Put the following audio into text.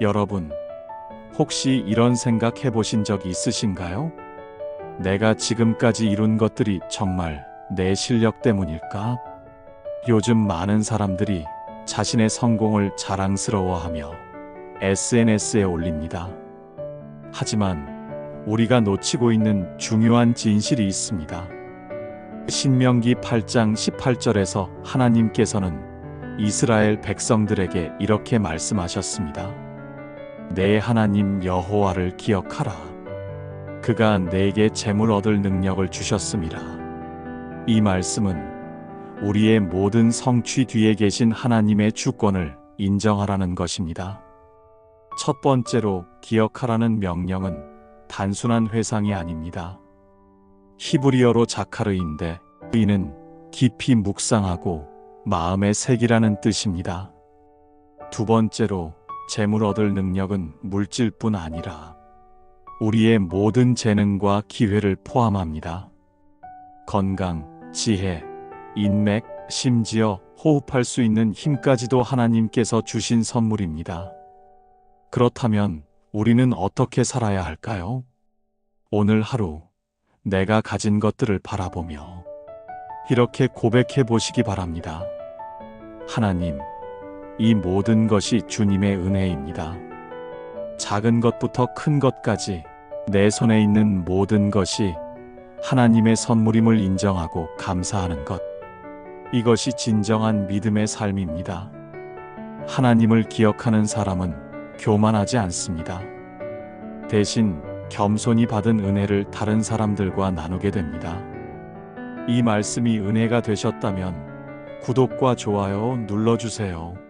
여러분, 혹시 이런 생각 해보신 적 있으신가요? 내가 지금까지 이룬 것들이 정말 내 실력 때문일까? 요즘 많은 사람들이 자신의 성공을 자랑스러워하며 SNS에 올립니다. 하지만 우리가 놓치고 있는 중요한 진실이 있습니다. 신명기 8장 18절에서 하나님께서는 이스라엘 백성들에게 이렇게 말씀하셨습니다. 내 하나님 여호와를 기억하라. 그가 내게 재물 얻을 능력을 주셨습니다. 이 말씀은 우리의 모든 성취 뒤에 계신 하나님의 주권을 인정하라는 것입니다. 첫 번째로 기억하라는 명령은 단순한 회상이 아닙니다. 히브리어로 자카르인데 이는 깊이 묵상하고 마음의 색이라는 뜻입니다. 두 번째로 재물 얻을 능력은 물질뿐 아니라 우리의 모든 재능과 기회를 포함합니다. 건강, 지혜, 인맥, 심지어 호흡할 수 있는 힘까지도 하나님께서 주신 선물입니다. 그렇다면 우리는 어떻게 살아야 할까요? 오늘 하루 내가 가진 것들을 바라보며 이렇게 고백해 보시기 바랍니다. 하나님, 이 모든 것이 주님의 은혜입니다. 작은 것부터 큰 것까지 내 손에 있는 모든 것이 하나님의 선물임을 인정하고 감사하는 것. 이것이 진정한 믿음의 삶입니다. 하나님을 기억하는 사람은 교만하지 않습니다. 대신 겸손히 받은 은혜를 다른 사람들과 나누게 됩니다. 이 말씀이 은혜가 되셨다면 구독과 좋아요 눌러주세요.